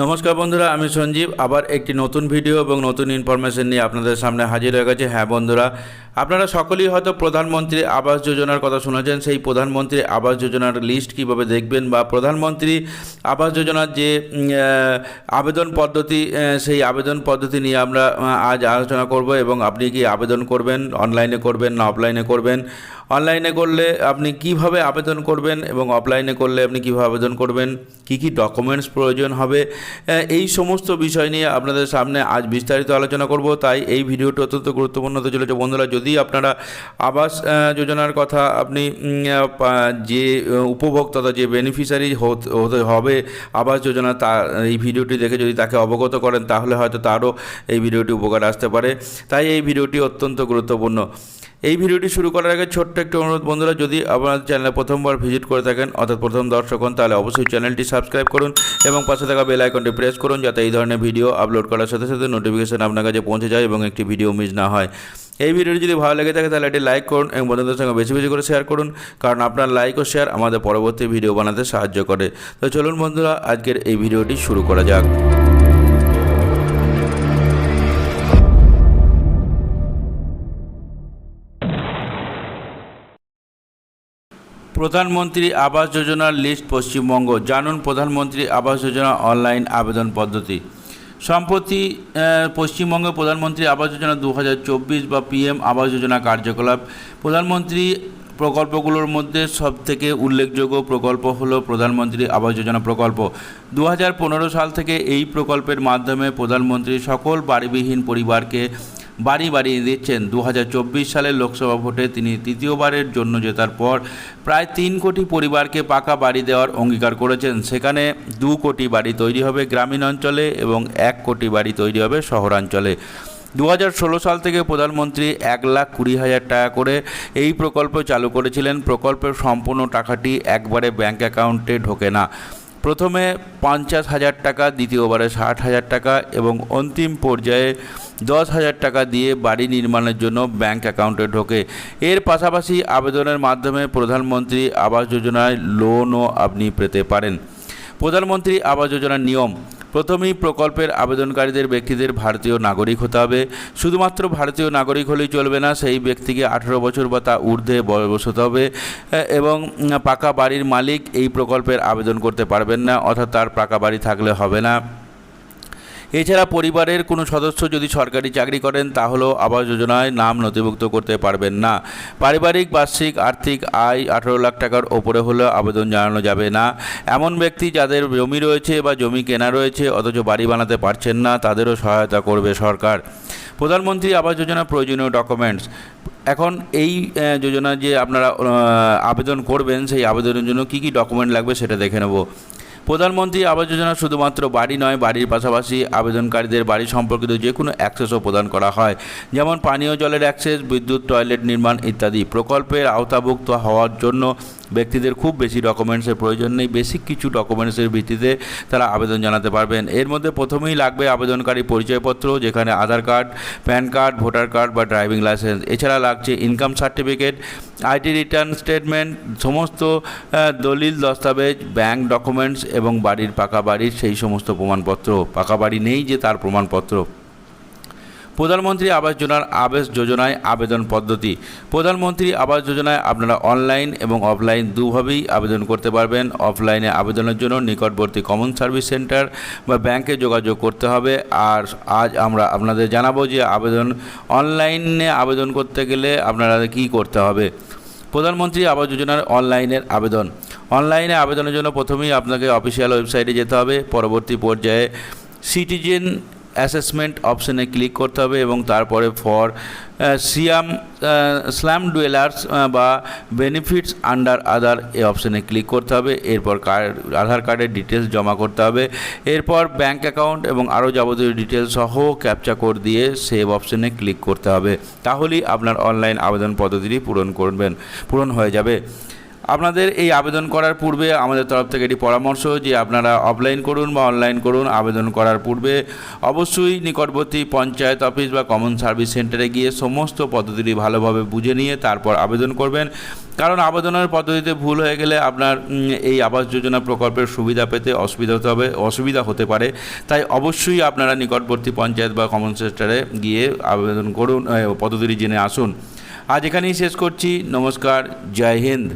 নমস্কার বন্ধুরা, আমি সঞ্জীব। আবার একটি নতুন ভিডিও এবং নতুন ইনফরমেশন নিয়ে আপনাদের সামনে হাজির হয়ে গেছে। হ্যাঁ বন্ধুরা, আপনারা সকলেই হয়তো প্রধানমন্ত্রী আবাস যোজনার কথা শুনেছেন। সেই প্রধানমন্ত্রী আবাস যোজনার লিস্ট কীভাবে দেখবেন বা প্রধানমন্ত্রী আবাস যোজনার যে আবেদন পদ্ধতি সেই আবেদন পদ্ধতি নিয়ে আমরা আজ আলোচনা করব এবং আপনি কি আবেদন করবেন অনলাইনে করবেন না অফলাইনে করবেন? অনলাইনে করলে আপনি কীভাবে আবেদন করবেন এবং অফলাইনে করলে আপনি কীভাবে আবেদন করবেন? কি কি ডকুমেন্টস প্রয়োজন হবে? এই সমস্ত বিষয় নিয়ে আপনাদের সামনে আজ বিস্তারিত আলোচনা করব। তাই এই ভিডিওটি অত্যন্ত গুরুত্বপূর্ণ হতে চলেছে। বন্ধুরা, যদি আপনারা আবাস যোজনার কথা আপনি যে উপভোক্তা যে বেনিফিশিয়ারি হতে হবে আবাস যোজনা, তা, এই ভিডিওটি দেখে যদি তাকে অবগত করেন, তাহলে হয়তো তারও এই ভিডিওটি উপকার আসতে পারে। তাই এই ভিডিওটি অত্যন্ত গুরুত্বপূর্ণ। এই ভিডিওটি শুরু করার আগে ছোট্ট একটি অনুরোধ বন্ধুরা, যদি আপনার চ্যানেলে প্রথমবার ভিজিট করে থাকেন, অর্থাৎ প্রথম দর্শক হন, তাহলে অবশ্যই চ্যানেলটি সাবস্ক্রাইব করুন এবং পাশে থাকা বেল আইকনটি প্রেস করুন যাতে এই ধরনের ভিডিও আপলোড করার সাথে সাথে নোটিফিকেশন আপনার কাছে পৌঁছে যায় এবং একটি ভিডিও মিস না হয়। এই ভিডিওটি যদি ভালো লেগে থাকে, তাহলে এটি লাইক করুন এবং বন্ধুদের সঙ্গে বেশি বেশি করে শেয়ার করুন, কারণ আপনার লাইক ও শেয়ার আমাদের পরবর্তী ভিডিও বানাতে সাহায্য করে। তো চলুন বন্ধুরা, আজকের এই ভিডিওটি শুরু করা যাক। প্রধানমন্ত্রী আবাস যোজনার লিস্ট পশ্চিমবঙ্গ। জানুন প্রধানমন্ত্রী আবাস যোজনা অনলাইন আবেদন পদ্ধতি। সম্প্রতি পশ্চিমবঙ্গে প্রধানমন্ত্রী আবাস যোজনা দু হাজার চব্বিশ বা পিএম আবাস যোজনা কার্যকলাপ। প্রধানমন্ত্রী প্রকল্পগুলোর মধ্যে সবথেকে উল্লেখযোগ্য প্রকল্প হলো প্রধানমন্ত্রী আবাস যোজনা প্রকল্প। দু হাজার পনেরো সাল থেকে এই প্রকল্পের মাধ্যমে প্রধানমন্ত্রী সকল বাড়িবিহীন পরিবারকে বাড়ি বাড়িয়ে দিচ্ছেন। দু হাজার চব্বিশ সালের লোকসভা ভোটে তিনি তৃতীয়বারের জন্য জেতার পর প্রায় তিন কোটি পরিবারকে পাকা বাড়ি দেওয়ার অঙ্গীকার করেছেন। সেখানে দু কোটি বাড়ি তৈরি হবে গ্রামীণ অঞ্চলে এবং এক কোটি বাড়ি তৈরি হবে শহরাঞ্চলে। দু হাজার ষোলো সাল থেকে প্রধানমন্ত্রী এক লাখ কুড়ি হাজার টাকা করে এই প্রকল্প চালু করেছিলেন। প্রকল্পের সম্পূর্ণ টাকাটি একবারে ব্যাংক অ্যাকাউন্টে ঢোকে না। প্রথমে পঞ্চাশ হাজার টাকা, দ্বিতীয়বারে ষাট হাজার টাকা এবং অন্তিম পর্যায়ে দশ হাজার টাকা দিয়ে বাড়ি নির্মাণের জন্য ব্যাংক অ্যাকাউন্টে ঢোকে। এর পাশাপাশি আবেদনের মাধ্যমে প্রধানমন্ত্রী আবাস যোজনায় লোনও আপনি পেতে পারেন। প্রধানমন্ত্রী আবাস যোজনার নিয়ম প্রথমেই প্রকল্পের আবেদনকারীদের ব্যক্তিদের ভারতীয় নাগরিক হতে হবে। শুধুমাত্র ভারতীয় নাগরিক হলেই চলবে না, সেই ব্যক্তিকে আঠেরো বছর বা তা ঊর্ধ্বে বয়স হতে হবে। এবং পাকা বাড়ির মালিক এই প্রকল্পের আবেদন করতে পারবেন না, অর্থাৎ তার পাকা বাড়ি থাকলে হবে না। এছাড়া পরিবারের কোনো সদস্য যদি সরকারি চাকরি করেন, তাহলেও আবাস যোজনায় নাম নথিভুক্ত করতে পারবেন না। পারিবারিক, বার্ষিক, আর্থিক আয় আঠেরো লাখ টাকার ওপরে হলেও আবেদন জানানো যাবে না। এমন ব্যক্তি যাদের জমি রয়েছে বা জমি কেনা রয়েছে, অথচ বাড়ি বানাতে পারছেন না, তাদেরও সহায়তা করবে সরকার। প্রধানমন্ত্রী আবাস যোজনা প্রয়োজনীয় ডকুমেন্টস। এখন এই যোজনা যে আপনারা আবেদন করবেন, সেই আবেদনের জন্য কী কী ডকুমেন্ট লাগবে সেটা দেখে নেব। প্রধানমন্ত্রী আবাস যোজনা শুধুমাত্র বাড়ি নয়, বাড়ির পাশাপাশি আবেদনকারীদের বাড়ি সম্পর্কিত যে কোনো অ্যাক্সেসও প্রদান করা হয়। যেমন পানীয় জলের অ্যাক্সেস, বিদ্যুৎ, টয়লেট নির্মাণ ইত্যাদি প্রকল্পের আওতাভুক্ত হওয়ার জন্য ব্যক্তিদের খুব বেশি ডকুমেন্টসের প্রয়োজন নেই বেসিক কিছু ডকুমেন্টসের ভিত্তিতে তারা আবেদন জানাতে পারবেন। এর মধ্যে প্রথমেই লাগবে আবেদনকারী পরিচয়পত্র, যেখানে Aadhaar card, PAN card, voter card বা ড্রাইভিং লাইসেন্স। এছাড়া লাগছে income certificate IT return statement, সমস্ত দলিল, দস্তাবেজ, ব্যাংক ডকুমেন্টস এবং বাড়ির পাকা বাড়ির সেই সমস্ত প্রমাণপত্র। পাকা বাড়ি নেই যে তার প্রমাণপত্র। প্রধানমন্ত্রী আবাস যোজনার আবাস যোজনায় আবেদন পদ্ধতি। প্রধানমন্ত্রী আবাস যোজনায় আপনারা অনলাইন এবং অফলাইন দুভাবেই আবেদন করতে পারবেন। অফলাইনে আবেদনের জন্য নিকটবর্তী কমন সার্ভিস সেন্টার বা ব্যাংকে যোগাযোগ করতে হবে। আর আজ আমরা আপনাদের জানাব যে আবেদন, অনলাইনে আবেদন করতে গেলে আপনারা কী করতে হবে। প্রধানমন্ত্রী আবাস যোজনার অনলাইনের আবেদন। অনলাইনে আবেদনের জন্য প্রথমেই আপনাকে অফিসিয়াল ওয়েবসাইটে যেতে হবে। পরবর্তী পর্যায়ে সিটিজেন অ্যাসেসমেন্ট অপশানে ক্লিক করতে হবে এবং তারপরে ফর সিয়াম স্ল্যাম ডুয়েলার্স বা বেনিফিটস আন্ডার আধার এই অপশানে ক্লিক করতে হবে। এরপর আধার কার্ডের ডিটেলস জমা করতে হবে। এরপর ব্যাঙ্ক অ্যাকাউন্ট এবং আরও যাবতীয় ডিটেলস সহ ক্যাপচা কোড দিয়ে সেভ অপশানে ক্লিক করতে হবে। তাহলেই আপনার অনলাইন আবেদন পদ্ধতিটি পূরণ করবেন, পূরণ হয়ে যাবে। আপনাদের এই আবেদন করার পূর্বে আমাদের তরফ থেকে এটি পরামর্শ যে আপনারা অফলাইন করুন বা অনলাইন করুন আবেদন করার পূর্বে অবশ্যই নিকটবর্তী পঞ্চায়েত অফিস বা কমন সার্ভিস সেন্টারে গিয়ে সমস্ত পদ্ধতিটি ভালোভাবে বুঝে নিয়ে তারপর আবেদন করবেন। কারণ আবেদনের পদ্ধতিতে ভুল হয়ে গেলে আপনার এই আবাস যোজনা প্রকল্পের সুবিধা পেতে অসুবিধা হতে হবে, অসুবিধা হতে পারে। তাই অবশ্যই আপনারা নিকটবর্তী পঞ্চায়েত বা কমন সেন্টারে গিয়ে আবেদন করুন পদ্ধতিটি জেনে আসুন। আজ এখানেই শেষ করছি। নমস্কার, জয় হিন্দ।